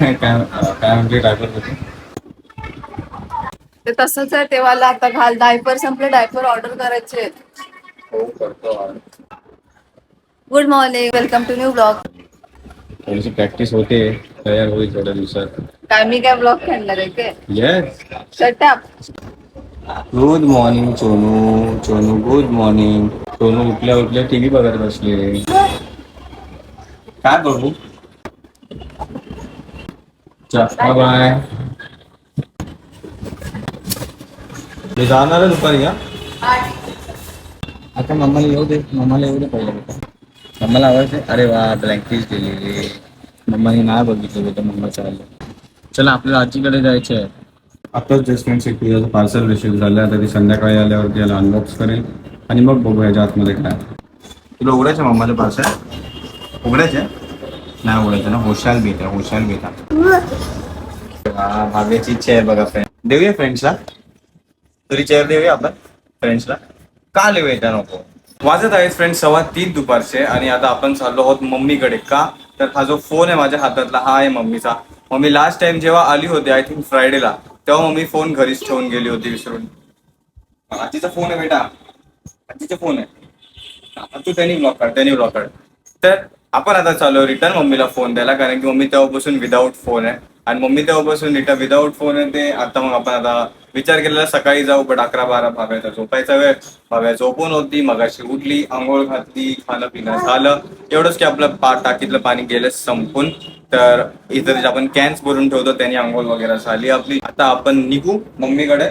काय काय म्हणजे ते तसंच आहे तेव्हाला आता घाल डायपर संपले डायपर ऑर्डर करायचे करतो good morning welcome to new blog थोडीशी प्रॅक्टिस होते तयार होईल थोड्या दिवसात. काय मी काय ब्लॉग खेळणार आहे काय? Yes shut up good morning Sonu Sonu good morning Sonu उठल्या उठल्या टीव्ही बघत बसले. काय बघू? बाय बाय मी जाणार आहे दुपारी का आता मम्माला येऊ दे मम्माला येऊ दे पहिलं. बेटा मम्माला आवडते अरे वा ब्लँकेट दिलेले मम्माने नाही बघितलं बेटा मम्मा चाललं. चला आपल्याला आजीकडे जायचं आहे. आताच जस्टमेंट एक तुझं पार्सल रिसिव्ह झालं आता ती संध्याकाळी आल्यावरती याला अनबॉक्स करेल. आणि मग बघू ह्याच्या आतमध्ये काय तुला उघडायचं मम्माचं पार्सल उघडायचं नाही बोलायचं ना. होशाल बेटा होशाल बेटा हा भाग्याची इच्छा आहे बघा फ्रेंड देऊया फ्रेंड्सला तरी चेअर देऊया आपण फ्रेंड्सला का लिहू येत्या नको? वाजत आहेत फ्रेंड सव्वा तीन दुपारचे आणि आता आपण चाललो आहोत मम्मीकडे. का? तर हा जो फोन आहे माझ्या हातातला हा आहे मम्मीचा. मम्मी लास्ट टाइम जेव्हा आली होती आय थिंक फ्रायडेला तेव्हा मम्मी फोन घरीच ठेवून गेली होती विसरून. आजीचा फोन आहे बेटा. आजीचा फोन आहे. तू त्यांनी ब्लॉक काढ त्यांनी ब्लॉक काढ तर आपण आता चालू रिटर्न मम्मीला फोन द्यायला कारण की मम्मी तेव्हापासून विदाऊट फोन आहे. आणि मम्मी तेव्हापासून रिटर्न विदाऊट फोन आहे ते आता मग आपण आता विचार केलेला सकाळी जाऊ बट अकरा बारा भाव्याचा झोपायचा वेळ. भाव्या झोपून होती मगाशी उठली आंघोळ घातली खाणं पिणं झालं. एवढंच की आपलं पा टाकीतलं पाणी गेलं संपून. तर इथं जे आपण कॅन्स भरून ठेवतो त्यांनी आंघोळ वगैरे झाली आपली. आता आपण निघू मम्मीकडे.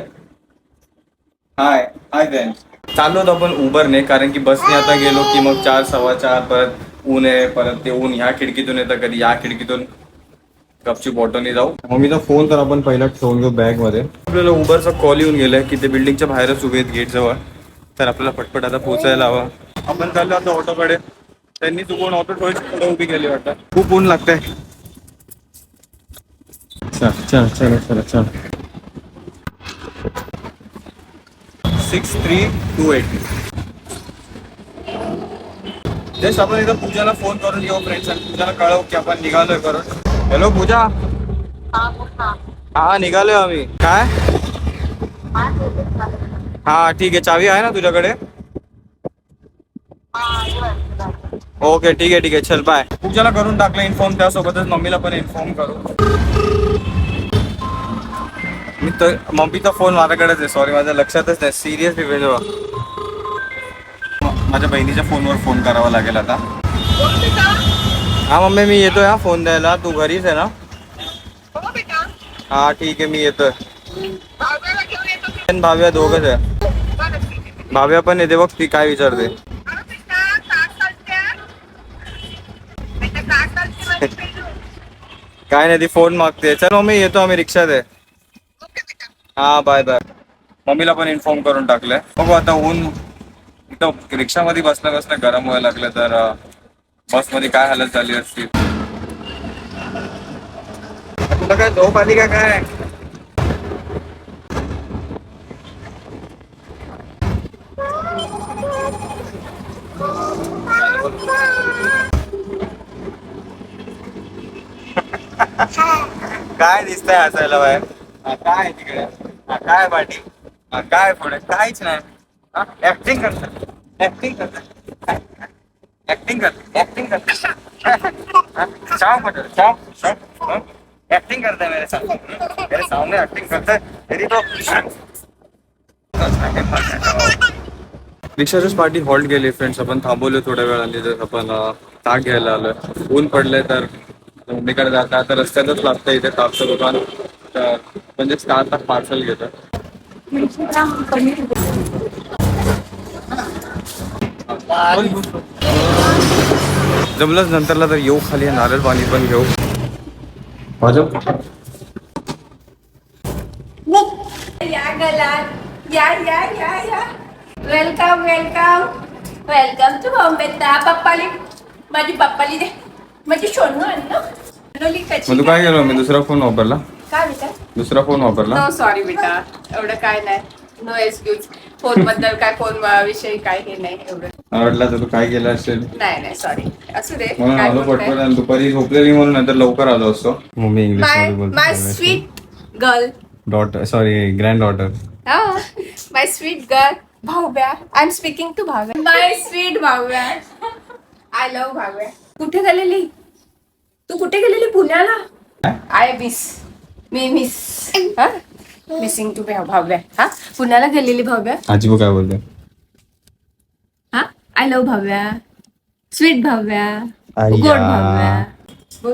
हाय हाय फ्रेंड्स चाललो होतो आपण उबरने कारण की बसने आता गेलो की मग चार सव्वा चार परत ऊन आहे परत ते ऊन ह्या खिडकीतून येतं कधी या खिडकीतून. कपची बॉटलने जाऊ. मम्मीचा फोन तर आपण पहिला ठेवून घेऊ बॅगमध्ये. आपल्याला उबरचा कॉल येऊन गेलाय की ते बिल्डिंगच्या बाहेरच उभे आहेत गेट जवळ. तर आपल्याला पटपट आता पोहोचायला हवं. आपण चाललो आता ऑटोकडे त्यांनी चुकून ऑटो थोडी उभी केली वाटतं? खूप ऊन लागतंय. चल चल चल चल चल. Six three two eight just आपण इथं पूजाला फोन करून घेऊ फ्रेंड्स आणि पूजाला कळवू की आपण निघालोय करून. हॅलो पूजा. हा निघालोय आम्ही. काय? हा ठीक आहे. चावी आहे ना तुझ्याकडे? ओके ठीक आहे ठीक आहे. चल बाय पूजाला करून टाकलं इन्फॉर्म त्यासोबतच मम्मीला पण इन्फॉर्म करू. मी तर मम्मीचा फोन माझ्याकडेच आहे. सॉरी माझ्या लक्षातच नाही. सिरियसली म्हणजे माझ्या बहिणीच्या फोनवर फोन करावा लागेल आता. हा मम्मी मी येतोय हा फोन द्यायला. तू घरीच आहे ना? हा ठीक आहे मी येतोय. आणि भाव्या दोघच आहे. भाव्या पण येते बघ ती काय विचारते. काय नाही ती फोन मागते. चल मम्मी येतो आम्ही रिक्षात आहे. हा बाय बाय. मम्मीला पण इन्फॉर्म करून टाकलंय. बघू आता ऊन इथं रिक्षामध्ये बसल्या बसल्या गरम व्हायला लागलं तर बसमध्ये काय हालत झाली असती? तुला काय झोप आली का काय? काय दिसतंय हसायला बाहेर? काय तिकडे? काय पाठी? काय पुढे? काहीच नाही. ऍक्टिंग करतात ऍक्टिंग करतात ऍक्टिंग करतात ऍक्टिंग करतात शाम पटेल शाम ऍक्टिंग करता है मेरे सामने. मेरे सामने ऍक्टिंग करता है मेरी तो रिक्षाच्याच पार्टी हॉल्ट गेली फ्रेंड्स आपण थांबवले थोड्या वेळाने. जर आपण ताक घ्यायला आलोय. ऊन पडलंय तर मम्मीकडे जाता आता रस्त्यातच लागतं इथे ताकचं दुकान. तर म्हणजे स्टार ताक पार्सल घेतं जमलंच नंतरला तर येऊ खाली नारळ पाणी पण घेऊ. या गला या या या या. Welcome welcome welcome to Bombay पप्पाली. माझी पप्पाली दे. माझी सोनू कशी मग तू काय केलं मी? दुसरा फोन वापरला? काय बेटा? दुसरा फोन वापरला? नो सॉरी बेटा. एवढं काय नाही. नो एक्सक्यूज फोनबद्दल काय फोन विषयी काय हे नाही एवढं. वाटलं तर तू काय केलं असेल? नाही नाही सॉरी असू दे म्हणून काय आलो बोलताय? पटपट आणि दुपारी झोपलेली म्हणून नंतर लवकर आलो असतो. मम्मी इंग्लिश मायमध्ये माय बोलते sweet girl daughter sorry grand daughter my sweet girl Bhavya I am speaking to Bhavya my sweet Bhavya I love Bhavya कुठे गेलेली? तू कुठे गेलेली? पुण्याला? आय मिस मी मिस मिसिंग टू भाव्या हा? पुण्याला गेलेली भाव्या आजी काय बोलते? I love Bhavya sweet Bhavya. गोड भाव्या बोल.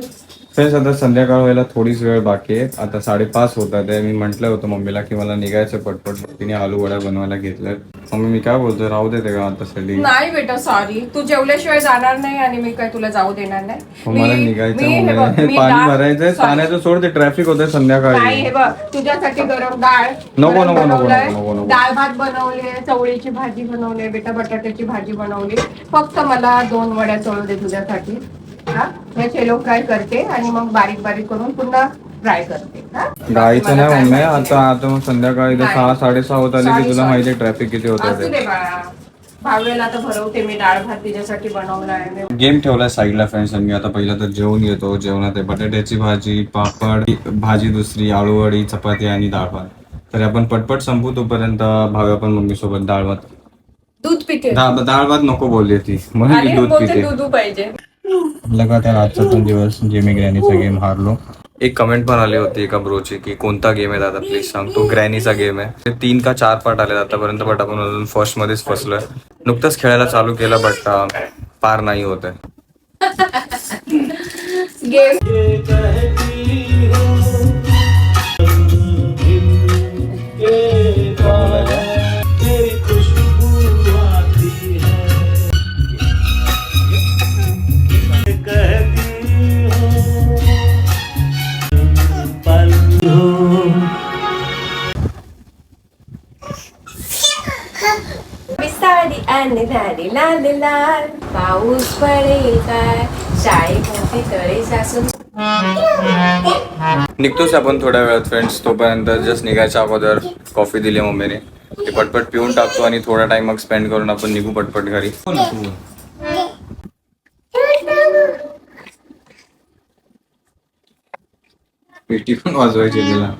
फ्रेंड्स आता संध्याकाळ व्हायला थोडीच वेळ बाकी आहे. आता साडेपाच होतात आहे. मी म्हटलं होतं मम्मीला की मला निघायचं पटपट. तिने आलू वड्या बनवायला घेतल्या मम्मी मी काय बोलतोय? राहू देते का आता साठी नाही बेटा सॉरी तू जेवल्याशिवाय जाणार नाही आणि मी काय तुला जाऊ देणार नाही. मला मी- निघायचं मी हे बघ, मम्मी मी पाणी डाळ- भरायचंय. sorry. पाण्याचं सोड ते ट्रॅफिक नाही संध्याकाळी. हे बघ तुझ्यासाठी गरम डाळ नको, नको, नको, बनवलंय. नको, नको, नको. डाळ भात बनवले चवळीची भाजी बनवली बेटा बटाट्याची भाजी बनवली. फक्त मला दोन वड्या चवळ दे तुझ्यासाठी. हा? शेलो फ्राय करते आणि मग बारीक बारीक करून पुन्हा फ्राय करते हा? नाही मम्मी. आता आता मग संध्याकाळी इथे. सहा साडेसहा होत आले की तुला. माहिती ट्रॅफिक किती होत असू दे बाळा. भावेला तर भरवते मी डाळ भात तिच्यासाठी बनवलाय मी. गेम ठेवलाय साईडला फ्रेंड्स आणि मी. आता पहिला तर जेवण येतो जेवणात आहे बटाट्याची भाजी पापड भाजी दुसरी आळूवडी चपाती आणि डाळ भात. तर आपण पटपट संपू तोपर्यंत भाव्या पण मम्मी सोबत डाळ भात. दूध पिते. डाळ डाळ भात नको बोलली ती. म्हणून दूध पिते. दूध पाहिजे? लगातार आजचा पण दिवस जे मी ग्रॅनीचा गेम हारलो। एक कमेंट पण आली होती एका ब्रोची की कोणता गेम आहे दादा? प्लीज सांग तो ग्रॅनीचा गेम आहे. ते तीन का चार पार्ट आले आतापर्यंत बट आपण अजून फर्स्ट मध्येच फसलोय. नुकतंच खेळायला चालू केलं बट पार नाही होत आहे साडी आणि लाल लाल. पाऊस पडेल काय? तळे सासून. निघतोच आपण थोड्या वेळात फ्रेंड्स तोपर्यंत जस्ट निघायच्या अगोदर कॉफी दिली मम्मीने. ते पटपट पिऊन टाकतो आणि थोडा टाइम मग स्पेंड करून आपण निघू पटपट घरी. पेटी पण वाजवायची तिला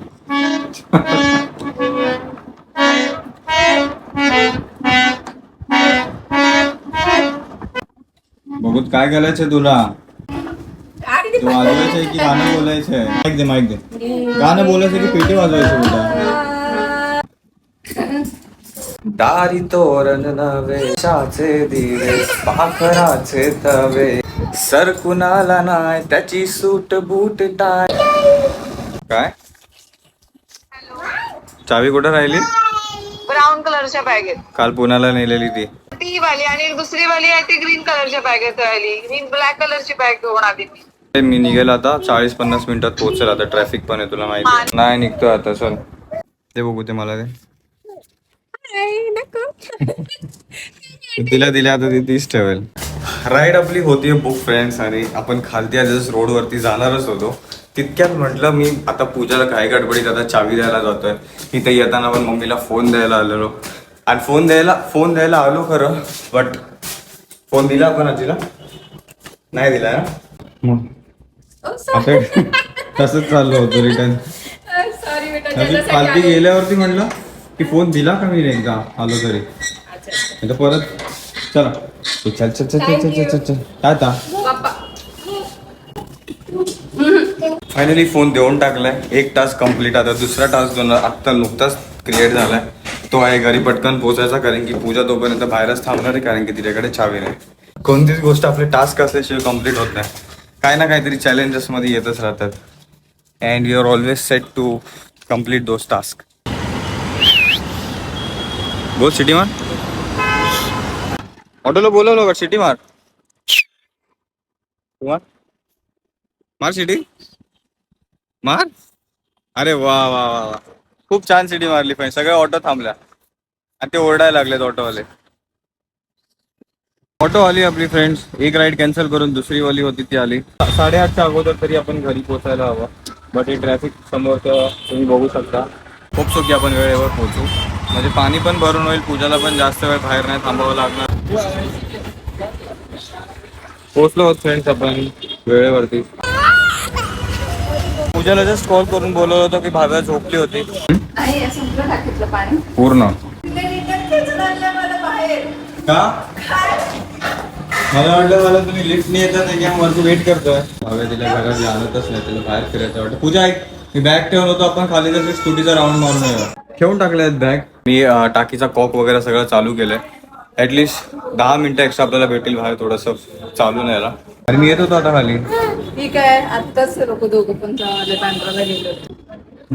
बघूत काय घालायचंय तुला? तू वाजवायचंय की गाणं बोलायचंय. माईक दे माईक दे. गाणं बोलायचं की पेटी वाजवायचं तुला? दारी तोरण नवे शाचे दिवे पाखराचे तवे. सर कुणाला नाही त्याची सूट बूट टाय. काय? चावी कुठं राहिली? ब्राऊन कलरच्या बॅगेत काल पुण्याला नेलेली ती. ती वाली आणि एक दुसरी वाली आहे ती ग्रीन कलरच्या बॅगेत राहिली. मी ब्लॅक कलरची बॅग घेऊन आली मी. मी निघेल आता. चाळीस पन्नास मिनिटात पोहोचेल आता. ट्रॅफिक पण आहे तुला माहिती. नाही निघतो आता. चल. ते बघू ते मला ते तिला दिल्या आता ती तीच ठेवेल. राईड आपली होती बुक फ्रेंड्स आणि आपण खालती जस्ट रोडवरती जाणारच होतो. तितक्यात म्हटलं मी आता पूजाला काय गडबडीत आता चावी द्यायला जातोय. इथे येताना पण मम्मीला फोन द्यायला आलेलो. आणि फोन द्यायला फोन द्यायला आलो खरं बट फोन दिला आपण आजीला. नाही दिला ना तसंच चाललं होतं रिटर्न पालखी गेल्यावरती म्हणलं की फोन दिला का मी एकदा आलो तरी? परत चला. चल चल चल चल चल चल काय आता फायनली फोन देऊन टाकलाय. एक टास्क कंप्लीट आता. दुसरा टास्क दोन आत्ता नुकताच क्रिएट झालाय. तो आहे घरी पटकन पोहोचायचा कारण की पूजा तोपर्यंत बाहेरच थांबणार आहे कारण की तिच्याकडे चावी नाही. कोणतीच गोष्ट आपले टास्क असल्याशिवाय कंप्लीट होत नाही. काही ना काहीतरी चॅलेंजेस मध्ये येतच राहतात. And you are always set to complete those task बोल सिटी मार ऑटोला बोलवलं का सिटी मार मार सिटी मार? अरे वा वा वा वा. खूप छान सिटी मारली पाहिजे सगळ्या ऑटो थांबल्या. आणि ते ओरडायला लागलेत ऑटोवाले ऑटो आली आपली फ्रेंड्स एक राईड कॅन्सल करून दुसरी वाली होती ती आली. साडेआठच्या अगोदर तरी आपण घरी पोहोचायला हवं. बट हे ट्रॅफिक समोर तुम्ही बघू शकता. खूप सो की आपण वेळेवर पोहोचू. म्हणजे पाणी पण भरून होईल पूजाला पण जास्त वेळ बाहेर नाही थांबावं लागणार. पोचलो होत फ्रेंड्स आपण वेळेवरती. पूजाला जस्ट कॉल करून बोलवलं होतं की भाव्या झोपली होती. हे पूर्ण. का? मला वाटलं मला तुम्ही लिफ्ट नाही येतात त्याच्यामुळे वरती वेट करतोय. भाव्या तिला घरात जाणतच नाही तिला बाहेर फिरायचं वाटतं. पूजा एक मी बॅग ठेवून होतो आपण खाली जसं स्कूटीचा राऊंड मारून ठेवून टाकले आहेत बॅग मी टाकीचा कॉक वगैरे सगळं चालू केलंय. ऍटलिस्ट दहा मिनिटं एक्स्ट्रा आपल्याला भेटेल बाहेर थोडंसं चालू न्यायला. आणि मी येत होतो आता खाली. ठीक आहे आत्ताच लोक दोघं पण बँड्राला गेले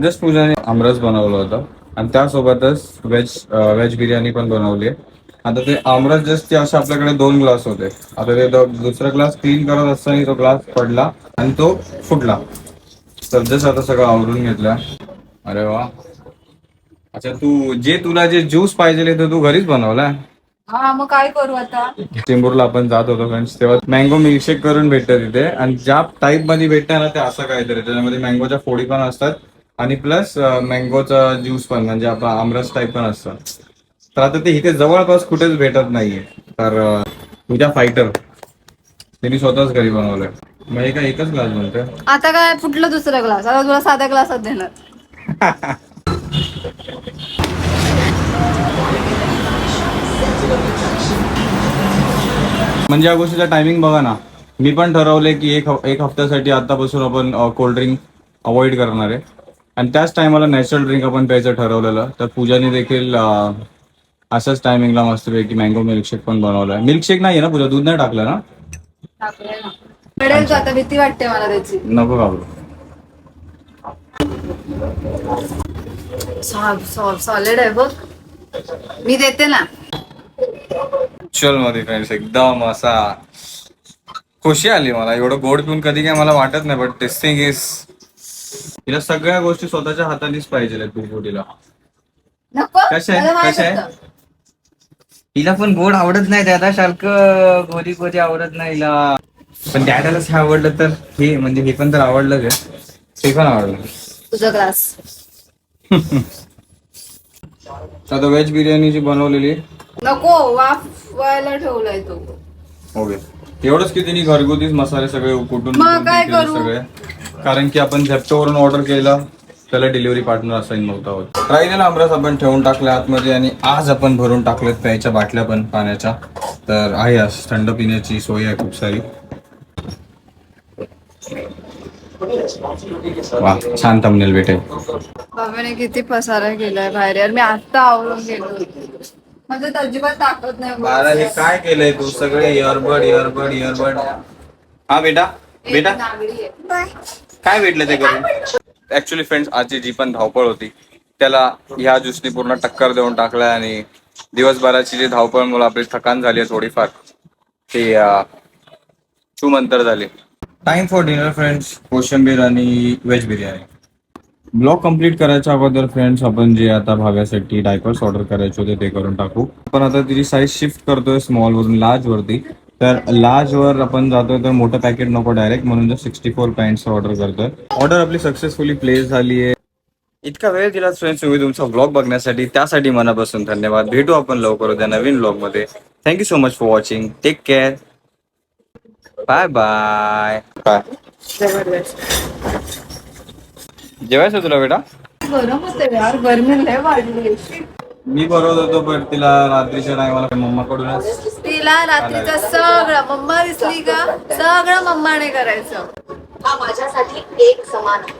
जस्ट पूजाने आमरस बनवलं होतं. आणि त्यासोबतच व्हेज व्हेज बिर्याणी पण बनवली आता ते आमरस जस्ट असे आपल्याकडे दोन ग्लास होते. आता ते दुसरा ग्लास क्लीन करत असताना तो ग्लास पडला आणि तो फुटला. तर जस्ट आता सगळं आवरून घेतलं. अरे वा. अच्छा तू जे तुला जे ज्यूस पाहिजे ते तू घरीच बनवलाय? हा मग काय करू आता? चेंबूरला आपण जात होतो फ्रेंड्स तेव्हा मँगो मिल्कशेक करून भेटतं तिथे आणि ज्या टाईपमध्ये भेटतं ना ते असं काहीतरी. त्याच्यामध्ये मँगोच्या फोडी पण असतात. आणि प्लस मँगोचा ज्यूस पण म्हणजे आपला आमरस टाईप पण असतं. तर आता ते इथे जवळपास कुठेच भेटत नाहीये. तर तुझ्या फायटर त्यांनी स्वतःच घरी बनवलंय. मग हे काय एकच ग्लास बनतोय? आता काय फुटलं दुसरा ग्लास आता तुला साध्या ग्लासात देणार. म्हणजे या गोष्टीचा टायमिंग बघा ना. मी पण ठरवलंय की एक एक हफ्त्यासाठी आतापासून आपण कोल्ड्रिंक अवॉइड करणार आहे. आणि त्याच टायमाला नॅचरल ड्रिंक आपण प्यायचं ठरवलेलं. तर पूजाने देखील अं, अशाच टायमिंगला मस्तपैकी मँगो मिल्कशेक पण बनवलाय मिल्कशेक नाही ना पूजा? दूध नाही टाकलं ना? पडेल आता भीती वाटते मला त्याची. नको घाबरू. सॉलिड आहे बघ. मी देते ना. चलमध्ये फ्रेंड्स एकदम असा खुशी आली मला. एवढं गोड पिऊन कधी काय मला वाटत नाही बट टेस्टिंग इज तिला सगळ्या गोष्टी स्वतःच्या हातानेच पाहिजे कशा आहे? कशा आहे? तिला पण गोड आवडत नाही दादा. सारखं गोरी गोरी आवडत नाही हिला. पण डॅडालाच हे आवडलं तर हे म्हणजे हे पण तर आवडलंच आहे. ते पण आवडलं. तुझा ग्लास आता व्हेज बिर्याणी जी बनवलेली नको वाफवायला ठेवलाय तो. ओके. एवढंच की तिने घरगुतीच मसाले सगळे कुटून मग काय करू? सगळे? कारण की आपण झेप्टोवरून ऑर्डर केलं त्याला डिलिव्हरी पार्टनर असाईन नव्हता होत. राहिलेला आमरस आपण ठेवून टाकला आतमध्ये आणि आज आपण भरून टाकलेत प्यायच्या बाटल्या पण पाण्याच्या. तर आहे आज थंड पिण्याची सोय आहे खूप सारी. वा छान थंबनेल भेटेल. बाबाने किती पसारा केलाय बाहेर. यार मी आता आवरून गेलो होते. म्हणजे अजिबात ताकद नाही बाळा हे काय केलंय तू? सगळे इयरबड इयरबड इयरबड हा बेटा? बेटा? काय भेटलं ते करून? ऍक्च्युली फ्रेंड्स आजची जी पण धावपळ होती. त्याला ह्या ज्यूसने पूर्ण टक्कर देऊन टाकलाय आणि दिवसभराची जी धावपळ मुळे आपली थकान झाली आहे थोडीफार ती चूम अंतर झाली. टाइम फॉर डिनर फ्रेंड्स कोशिंबीर आणि व्हेज बिर्याणी ब्लॉग कंप्लीट करायच्या अगोदर फ्रेंड्स आपण जे आता भाव्यासाठी डायपर्स ऑर्डर करायचे होते ते करून टाकू. आपण आता तिची साईज शिफ्ट करतोय स्मॉल वरून लार्ज वरती. तर लार्ज वर आपण जातोय तर मोठं पॅकेट नको डायरेक्ट म्हणून सिक्स्टी फोर पॅन्ट ऑर्डर करतोय. ऑर्डर आपली सक्सेसफुली प्लेस झाली आहे. इतका वेळ दिला फ्रेंड्स तुम्ही तुमचा ब्लॉग बघण्यासाठी. त्यासाठी मनापासून धन्यवाद. भेटू आपण लवकर उद्या नवीन ब्लॉगमध्ये. Thank you so much for watching take care bye bye bye जेवायचं तुला बेटा? गरम होते यार गरमी लय वाढली. आहे. मी बरोबर होतो पण तिला रात्रीच्या टायमाला मम्माकडूनच तिला रात्रीचं सगळं मम्मा दिसली का? सगळं मम्माने करायचं. हा माझ्यासाठी एक समान. आहे